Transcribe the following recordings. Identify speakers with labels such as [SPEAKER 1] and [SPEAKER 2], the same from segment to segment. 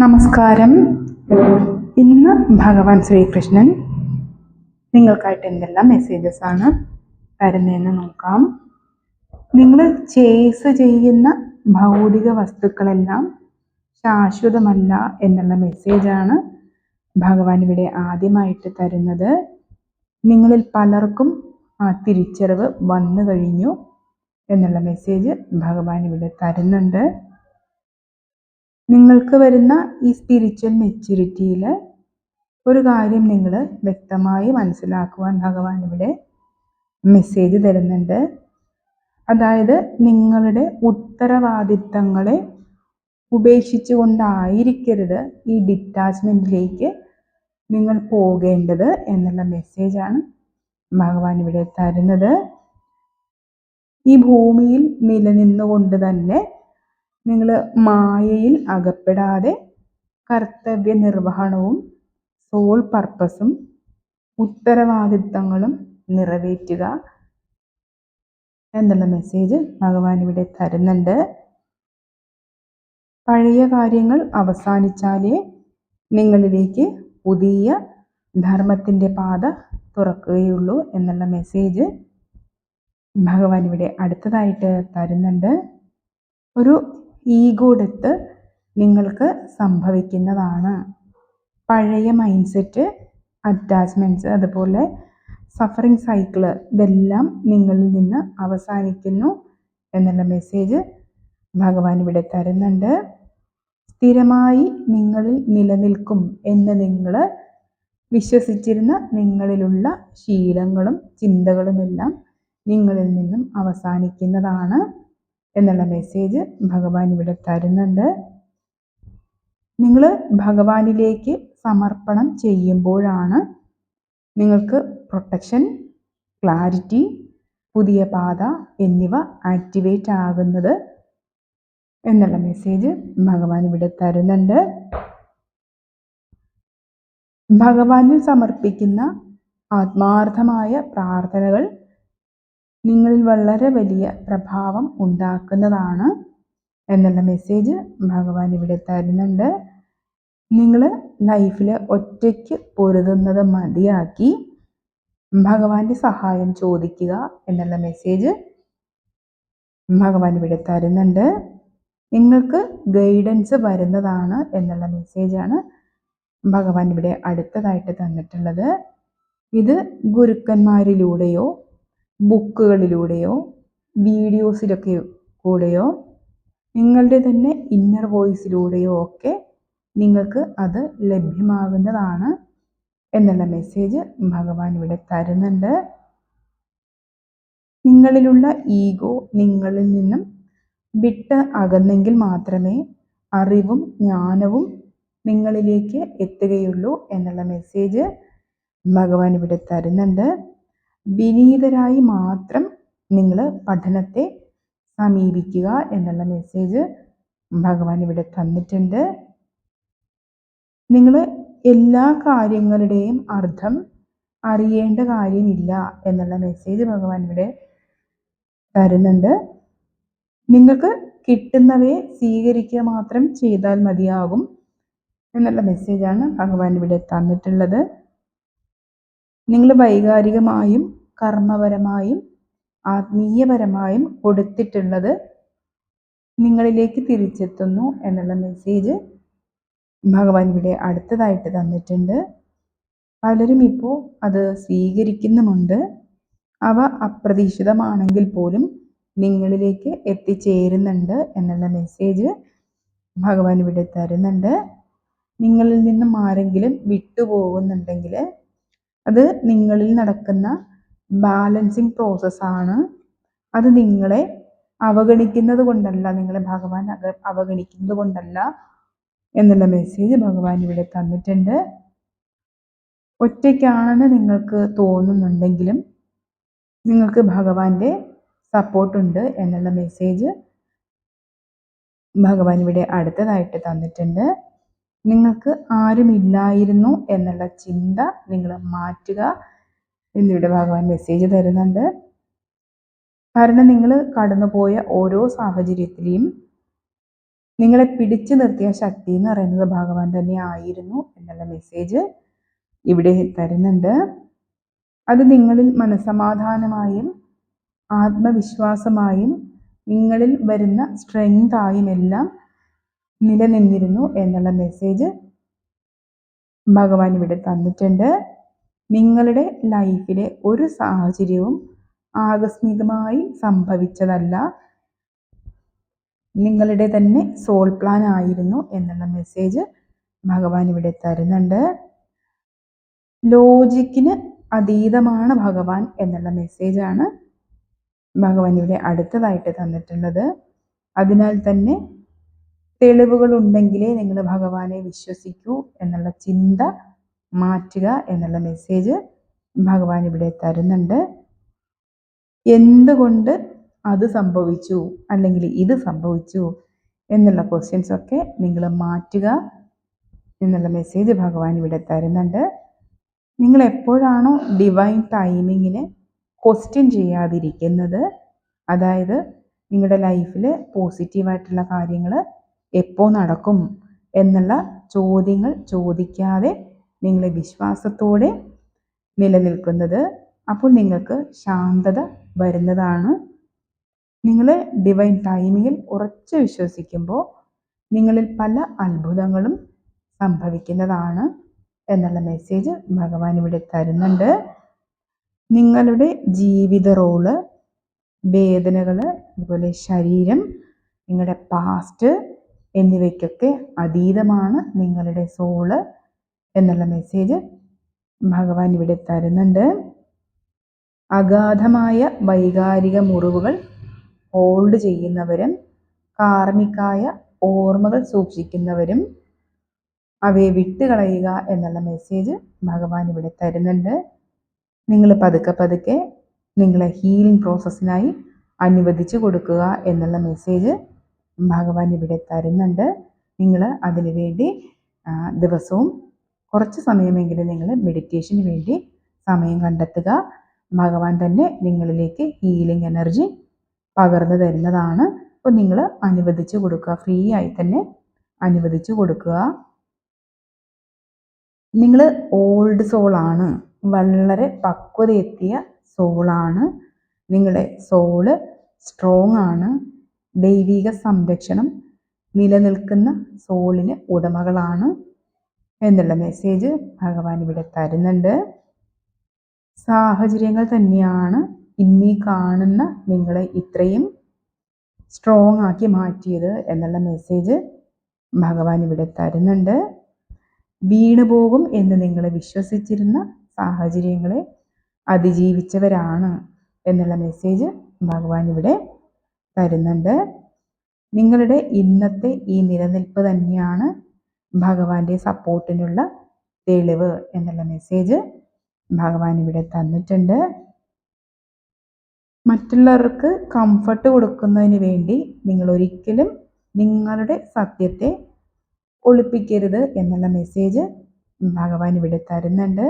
[SPEAKER 1] നമസ്കാരം. ഇന്ന് ഭഗവാൻ ശ്രീകൃഷ്ണൻ നിങ്ങൾക്കായിട്ട് എന്തെല്ലാം മെസ്സേജസ് ആണ് തരുന്നതെന്ന് നോക്കാം. നിങ്ങൾ ചേസ് ചെയ്യുന്ന ഭൗതിക വസ്തുക്കളെല്ലാം ശാശ്വതമല്ല എന്നുള്ള മെസ്സേജാണ് ഭഗവാൻ ഇവിടെ ആദ്യമായിട്ട് തരുന്നത്. നിങ്ങളിൽ പലർക്കും ആ തിരിച്ചറിവ് വന്നു കഴിഞ്ഞു എന്നുള്ള മെസ്സേജ് ഭഗവാൻ ഇവിടെ തരുന്നുണ്ട്. നിങ്ങൾക്ക് വരുന്ന ഈ സ്പിരിച്വൽ മെച്യൂരിറ്റിയിൽ ഒരു കാര്യം നിങ്ങൾ വ്യക്തമായി മനസ്സിലാക്കുവാൻ ഭഗവാൻ ഇവിടെ മെസ്സേജ് തരുന്നുണ്ട്. അതായത് നിങ്ങളുടെ ഉത്തരവാദിത്തങ്ങളെ ഉപേക്ഷിച്ചുകൊണ്ടായിരിക്കരുത് ഈ ഡിറ്റാച്ച്മെന്റിലേക്ക് നിങ്ങൾ പോകേണ്ടത് എന്നുള്ള മെസ്സേജാണ് ഭഗവാൻ ഇവിടെ തരുന്നത്. ഈ ഭൂമിയിൽ നിലനിന്നുകൊണ്ട് തന്നെ നിങ്ങൾ മായയിൽ അകപ്പെടാതെ കർത്തവ്യ നിർവഹണവും സോൾ പർപ്പസും ഉത്തരവാദിത്തങ്ങളും നിറവേറ്റുക എന്നുള്ള മെസ്സേജ് ഭഗവാൻ ഇവിടെ തരുന്നുണ്ട്. പഴയ കാര്യങ്ങൾ അവസാനിച്ചാലേ നിങ്ങളിലേക്ക് പുതിയ ധർമ്മത്തിന്റെ പാത തുറക്കുകയുള്ളൂ എന്നുള്ള മെസ്സേജ് ഭഗവാൻ ഇവിടെ അടുത്തതായിട്ട് തരുന്നുണ്ട്. ഒരു ഈഗോ ഡെത്ത് നിങ്ങൾക്ക് സംഭവിക്കുന്നതാണ്. പഴയ മൈൻഡ് സെറ്റ് അറ്റാച്ച്മെന്റ്സ് അതുപോലെ സഫറിങ് സൈക്കിൾ ഇതെല്ലാം നിങ്ങളിൽ നിന്ന് അവസാനിക്കുന്നു എന്നുള്ള മെസ്സേജ് ഭഗവാൻ ഇവിടെ തരുന്നുണ്ട്. സ്ഥിരമായി നിങ്ങളിൽ നിലനിൽക്കും എന്ന് നിങ്ങൾ വിശ്വസിച്ചിരുന്ന നിങ്ങളിലുള്ള ശീലങ്ങളും ചിന്തകളുമെല്ലാം നിങ്ങളിൽ നിന്നും അവസാനിക്കുന്നതാണ്. എന്നുള്ള മെസ്സേജ് ഭഗവാൻ ഇവിടെ തരുന്നുണ്ട്. നിങ്ങൾ ഭഗവാനിലേക്ക് സമർപ്പണം ചെയ്യുമ്പോഴാണ് നിങ്ങൾക്ക് പ്രൊട്ടക്ഷൻ ക്ലാരിറ്റി പുതിയ പാത എന്നിവ ആക്ടിവേറ്റ് ആകുന്നത് എന്നുള്ള മെസ്സേജ് ഭഗവാൻ ഇവിടെ തരുന്നുണ്ട്. ഭഗവാനിൽ സമർപ്പിക്കുന്ന ആത്മാർത്ഥമായ പ്രാർത്ഥനകൾ നിങ്ങളിൽ വളരെ വലിയ പ്രഭാവം ഉണ്ടാക്കുന്നതാണ് എന്നുള്ള മെസ്സേജ് ഭഗവാൻ ഇവിടെ തരുന്നുണ്ട്. നിങ്ങൾ ലൈഫിൽ ഒറ്റയ്ക്ക് പൊരുതുന്നത് മതിയാക്കി ഭഗവാന്റെ സഹായം ചോദിക്കുക എന്നുള്ള മെസ്സേജ് ഭഗവാൻ ഇവിടെ തരുന്നുണ്ട്. നിങ്ങൾക്ക് ഗൈഡൻസ് വരുന്നതാണ് എന്നുള്ള മെസ്സേജാണ് ഭഗവാൻ ഇവിടെ അടുത്തതായിട്ട് തന്നിട്ടുള്ളത്. ഇത് ഗുരുക്കന്മാരിലൂടെയോ ബുക്കുകളിലൂടെയോ വീഡിയോസിലൊക്കെ കൂടെയോ നിങ്ങളുടെ തന്നെ ഇന്നർ വോയിസിലൂടെയോ ഒക്കെ നിങ്ങൾക്ക് അത് ലഭ്യമാകുന്നതാണ് എന്നുള്ള മെസ്സേജ് ഭഗവാൻ ഇവിടെ തരുന്നുണ്ട്. നിങ്ങളിലുള്ള ഈഗോ നിങ്ങളിൽ നിന്നും വിട്ട് അകന്നെങ്കിൽ മാത്രമേ അറിവും ജ്ഞാനവും നിങ്ങളിലേക്ക് എത്തുകയുള്ളൂ എന്നുള്ള മെസ്സേജ് ഭഗവാൻ ഇവിടെ തരുന്നുണ്ട്. വിനീതരായി മാത്രം നിങ്ങൾ പഠനത്തെ സമീപിക്കുക എന്നുള്ള മെസ്സേജ് ഭഗവാൻ ഇവിടെ തന്നിട്ടുണ്ട്. നിങ്ങൾ എല്ലാ കാര്യങ്ങളുടെയും അർത്ഥം അറിയേണ്ട കാര്യമില്ല എന്നുള്ള മെസ്സേജ് ഭഗവാൻ ഇവിടെ തരുന്നുണ്ട്. നിങ്ങൾക്ക് കിട്ടുന്നവയെ സ്വീകരിക്കുക മാത്രം ചെയ്താൽ മതിയാകും എന്നുള്ള മെസ്സേജാണ് ഭഗവാൻ ഇവിടെ തന്നിട്ടുള്ളത്. നിങ്ങൾ വൈകാരികമായും കർമ്മപരമായും ആത്മീയപരമായും കൊടുത്തിട്ടുള്ളത് നിങ്ങളിലേക്ക് തിരിച്ചെത്തുന്നു എന്നുള്ള മെസ്സേജ് ഭഗവാൻ ഇവിടെ അടുത്തതായിട്ട് തന്നിട്ടുണ്ട്. പലരും ഇപ്പോൾ അത് സ്വീകരിക്കുന്നുമുണ്ട്. അവ അപ്രതീക്ഷിതമാണെങ്കിൽ പോലും നിങ്ങളിലേക്ക് എത്തിച്ചേരുന്നുണ്ട് എന്നുള്ള മെസ്സേജ് ഭഗവാൻ ഇവിടെ തരുന്നുണ്ട്. നിങ്ങളിൽ നിന്നും ആരെങ്കിലും വിട്ടുപോകുന്നുണ്ടെങ്കിൽ അത് നിങ്ങളിൽ നടക്കുന്ന ബാലൻസിങ് പ്രോസസ്സാണ്. അത് നിങ്ങളെ അവഗണിക്കുന്നത് കൊണ്ടല്ല നിങ്ങളെ ഭഗവാൻ അവഗണിക്കുന്നത് കൊണ്ടല്ല എന്നുള്ള മെസ്സേജ് ഭഗവാൻ ഇവിടെ തന്നിട്ടുണ്ട്. ഒറ്റയ്ക്കാണെന്ന് നിങ്ങൾക്ക് തോന്നുന്നുണ്ടെങ്കിലും നിങ്ങൾക്ക് ഭഗവാന്റെ സപ്പോർട്ടുണ്ട് എന്നുള്ള മെസ്സേജ് ഭഗവാൻ ഇവിടെ അടുത്തതായിട്ട് തന്നിട്ടുണ്ട്. നിങ്ങൾക്ക് ആരുമില്ലായിരുന്നു എന്നുള്ള ചിന്ത നിങ്ങൾ മാറ്റുക. എന്നിവിടെ ഭഗവാൻ മെസ്സേജ് തരുന്നുണ്ട്. കാരണം നിങ്ങൾ കടന്നുപോയ ഓരോ സാഹചര്യത്തിലെയും നിങ്ങളെ പിടിച്ചു നിർത്തിയ ശക്തി എന്ന് പറയുന്നത് ഭഗവാൻ തന്നെ ആയിരുന്നു എന്നുള്ള മെസ്സേജ് ഇവിടെ തരുന്നുണ്ട്. അത് നിങ്ങളിൽ മനസമാധാനമായും ആത്മവിശ്വാസമായും നിങ്ങളിൽ വരുന്ന സ്ട്രെങ്തായും എല്ലാം നിലനിന്നിരുന്നു എന്നുള്ള മെസ്സേജ് ഭഗവാൻ ഇവിടെ തന്നിട്ടുണ്ട്. നിങ്ങളുടെ ലൈഫിലെ ഒരു സാഹചര്യവും ആകസ്മികമായി സംഭവിച്ചതല്ല. നിങ്ങളുടെ തന്നെ സോൾ പ്ലാൻ ആയിരുന്നു എന്നുള്ള മെസ്സേജ് ഭഗവാൻ ഇവിടെ തരുന്നുണ്ട്. ലോജിക്കിന് അതീതമാണ് ഭഗവാൻ എന്നുള്ള മെസ്സേജാണ് ഭഗവാൻ ഇവിടെ അടുത്തതായിട്ട് തന്നിട്ടുള്ളത്. അതിനാൽ തന്നെ തെളിവുകൾ ഉണ്ടെങ്കിലേ നിങ്ങൾ ഭഗവാനെ വിശ്വസിക്കൂ എന്നുള്ള ചിന്ത മാറ്റുക എന്നുള്ള മെസ്സേജ് ഭഗവാൻ ഇവിടെ തരുന്നുണ്ട്. എന്തുകൊണ്ട് അത് സംഭവിച്ചു? അല്ലെങ്കിൽ ഇത് സംഭവിച്ചു? എന്നുള്ള ക്വസ്റ്റ്യൻസ് ഒക്കെ നിങ്ങൾ മാറ്റുക എന്നുള്ള മെസ്സേജ് ഭഗവാൻ ഇവിടെ തരുന്നുണ്ട്. നിങ്ങൾ എപ്പോഴാണോ ഡിവൈൻ ടൈമിങ്ങിനെ ക്വസ്റ്റ്യൻ ചെയ്യാതിരിക്കുന്നത്? അതായത് നിങ്ങളുടെ ലൈഫിൽ പോസിറ്റീവായിട്ടുള്ള കാര്യങ്ങൾ എപ്പോൾ നടക്കും എന്നുള്ള ചോദ്യങ്ങൾ ചോദിക്കാതെ നിങ്ങൾ വിശ്വാസത്തോടെ നിലനിൽക്കുന്നത് അപ്പോൾ നിങ്ങൾക്ക് ശാന്തത വരുന്നതാണ്. നിങ്ങൾ ഡിവൈൻ ടൈമിങ്ങിൽ ഉറച്ചു വിശ്വസിക്കുമ്പോൾ നിങ്ങളിൽ പല അത്ഭുതങ്ങളും സംഭവിക്കുന്നതാണ് എന്നുള്ള മെസ്സേജ് ഭഗവാൻ ഇവിടെ തരുന്നുണ്ട്. നിങ്ങളുടെ ജീവിത റോൾ വേദനകൾ അതുപോലെ ശരീരം നിങ്ങളുടെ പാസ്റ്റ് എന്നിവയ്ക്കൊക്കെ അതീതമാണ് നിങ്ങളുടെ സോൾ എന്നുള്ള മെസ്സേജ് ഭഗവാൻ ഇവിടെ തരുന്നുണ്ട്. അഗാധമായ വൈകാരിക മുറിവുകൾ ഹോൾഡ് ചെയ്യുന്നവരും കാർമ്മികായ ഓർമ്മകൾ സൂക്ഷിക്കുന്നവരും അവയെ വിട്ടുകളയുക എന്നുള്ള മെസ്സേജ് ഭഗവാൻ ഇവിടെ തരുന്നുണ്ട്. നിങ്ങൾ പതുക്കെ പതുക്കെ നിങ്ങളെ ഹീലിംഗ് പ്രോസസ്സിനായി അനുവദിച്ചു കൊടുക്കുക എന്നുള്ള മെസ്സേജ് ഭഗവാൻ ഇവിടെ തരുന്നുണ്ട്. നിങ്ങൾ അതിനു വേണ്ടി ദിവസവും കുറച്ച് സമയമെങ്കിലും നിങ്ങൾ മെഡിറ്റേഷന് വേണ്ടി സമയം കണ്ടെത്തുക. ഭഗവാൻ തന്നെ നിങ്ങളിലേക്ക് ഹീലിംഗ് എനർജി പകർന്നു തരുന്നതാണ്. അപ്പോൾ നിങ്ങൾ അനുവദിച്ചു കൊടുക്കുക. ഫ്രീ ആയി തന്നെ അനുവദിച്ചു കൊടുക്കുക. നിങ്ങൾ ഓൾഡ് സോളാണ് വളരെ പക്വതയെത്തിയ സോളാണ് നിങ്ങളുടെ സോൾ സ്ട്രോങ് ആണ്. ദൈവിക സംരക്ഷണം നിലനിൽക്കുന്ന സോളിന് ഉടമകളാണ് എന്നുള്ള മെസ്സേജ് ഭഗവാൻ ഇവിടെ തരുന്നുണ്ട്. സാഹചര്യങ്ങൾ തന്നെയാണ് ഇന്നീ കാണുന്ന നിങ്ങളെ ഇത്രയും സ്ട്രോങ് ആക്കി മാറ്റിയത് എന്നുള്ള മെസ്സേജ് ഭഗവാൻ ഇവിടെ തരുന്നുണ്ട്. വീണുപോകും എന്ന് നിങ്ങൾ വിശ്വസിച്ചിരുന്ന സാഹചര്യങ്ങളെ അതിജീവിച്ചവരാണ് എന്നുള്ള മെസ്സേജ് ഭഗവാൻ ഇവിടെ തരുന്നുണ്ട്. നിങ്ങളുടെ ഇന്നത്തെ ഈ നിലനിൽപ്പ് തന്നെയാണ് ഭഗവാന്റെ സപ്പോർട്ടിനുള്ള തെളിവ് എന്നുള്ള മെസ്സേജ് ഭഗവാൻ ഇവിടെ തന്നിട്ടുണ്ട്. മറ്റുള്ളവർക്ക് കംഫർട്ട് കൊടുക്കുന്നതിന് വേണ്ടി നിങ്ങൾ ഒരിക്കലും നിങ്ങളുടെ സത്യത്തെ ഒളിപ്പിക്കരുത് എന്നുള്ള മെസ്സേജ് ഭഗവാൻ ഇവിടെ തരുന്നുണ്ട്.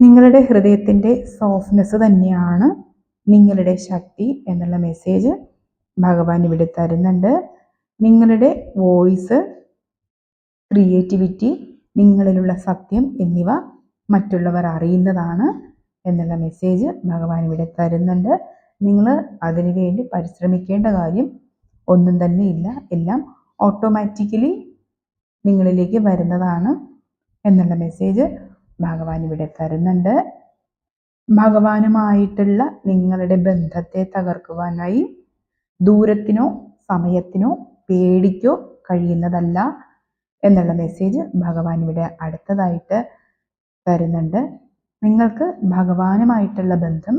[SPEAKER 1] നിങ്ങളുടെ ഹൃദയത്തിന്റെ സോഫ്റ്റ്നെസ് തന്നെയാണ് നിങ്ങളുടെ ശക്തി എന്നുള്ള മെസ്സേജ് ഭഗവാൻ ഇവിടെ തരുന്നുണ്ട്. നിങ്ങളുടെ വോയിസ് ക്രിയേറ്റിവിറ്റി നിങ്ങളിലുള്ള സത്യം എന്നിവ മറ്റുള്ളവർ അറിയുന്നതാണ് എന്നുള്ള മെസ്സേജ് ഭഗവാൻ ഇവിടെ തരുന്നുണ്ട്. നിങ്ങൾ അതിനുവേണ്ടി പരിശ്രമിക്കേണ്ട കാര്യം ഒന്നും തന്നെ ഇല്ല. എല്ലാം ഓട്ടോമാറ്റിക്കലി നിങ്ങളിലേക്ക് വരുന്നതാണ് എന്നുള്ള മെസ്സേജ് ഭഗവാൻ ഇവിടെ തരുന്നുണ്ട്. ഭഗവാനുമായിട്ടുള്ള നിങ്ങളുടെ ബന്ധത്തെ തകർക്കുവാനായി ദൂരത്തിനോ സമയത്തിനോ പേടിക്കോ കഴിയുന്നതല്ല എന്നുള്ള മെസ്സേജ് ഭഗവാൻ ഇവിടെ അടുത്തതായിട്ട് തരുന്നുണ്ട്. നിങ്ങൾക്ക് ഭഗവാനുമായിട്ടുള്ള ബന്ധം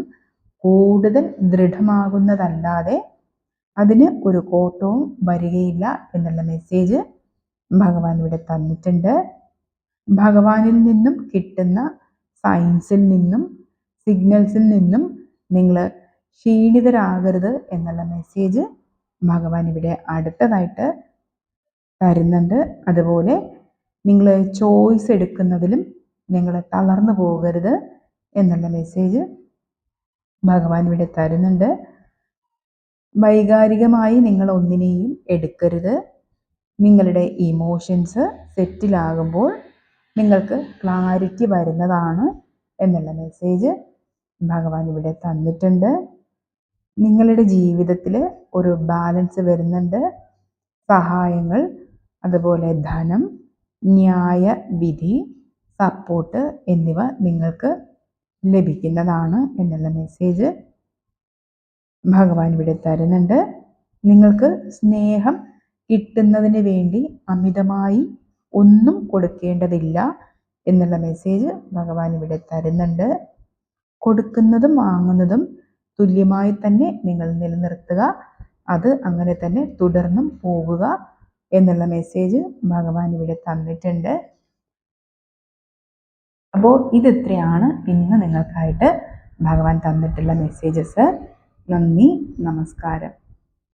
[SPEAKER 1] കൂടുതൽ ദൃഢമാകുന്നതല്ലാതെ അതിന് ഒരു കോട്ടവും വരികയില്ല എന്നുള്ള മെസ്സേജ് ഭഗവാൻ ഇവിടെ തന്നിട്ടുണ്ട്. ഭഗവാനിൽ നിന്നും കിട്ടുന്ന സയൻസിൽ നിന്നും സിഗ്നൽസിൽ നിന്നും നിങ്ങൾ ക്ഷീണിതരാകരുത് എന്നുള്ള മെസ്സേജ് ഭഗവാൻ ഇവിടെ അടുത്തതായിട്ട് തരുന്നുണ്ട്. അതുപോലെ നിങ്ങൾ ചോയ്സ് എടുക്കുന്നതിലും നിങ്ങൾ തളർന്നു പോകരുത് എന്നുള്ള മെസ്സേജ് ഭഗവാൻ ഇവിടെ തരുന്നുണ്ട്. വൈകാരികമായി നിങ്ങൾ ഒന്നിനെയും എടുക്കരുത്. നിങ്ങളുടെ ഇമോഷൻസ് സെറ്റിലാകുമ്പോൾ നിങ്ങൾക്ക് ക്ലാരിറ്റി വരുന്നതാണ് എന്നുള്ള മെസ്സേജ് ഭഗവാൻ ഇവിടെ തന്നിട്ടുണ്ട്. നിങ്ങളുടെ ജീവിതത്തിൽ ഒരു ബാലൻസ് വരുന്നുണ്ട്. സഹായങ്ങൾ അതുപോലെ ധനം ന്യായ വിധി സപ്പോർട്ട് എന്നിവ നിങ്ങൾക്ക് ലഭിക്കുന്നതാണ് എന്നുള്ള മെസ്സേജ് ഭഗവാൻ ഇവിടെ തരുന്നുണ്ട്. നിങ്ങൾക്ക് സ്നേഹം കിട്ടുന്നതിന് വേണ്ടി അമിതമായി ഒന്നും കൊടുക്കേണ്ടതില്ല എന്നുള്ള മെസ്സേജ് ഭഗവാൻ ഇവിടെ തരുന്നുണ്ട്. കൊടുക്കുന്നതും വാങ്ങുന്നതും തുല്യമായി തന്നെ നിങ്ങൾ നിലനിർത്തുക. അത് അങ്ങനെ തന്നെ തുടർന്നും പോകുക എന്നുള്ള മെസ്സേജ് ഭഗവാൻ ഇവിടെ തന്നിട്ടുണ്ട്. അപ്പോൾ ഇതിത്രയാണ് ഇന്ന് നിങ്ങൾക്കായിട്ട് ഭഗവാൻ തന്നിട്ടുള്ള മെസ്സേജസ് നന്ദി നമസ്കാരം.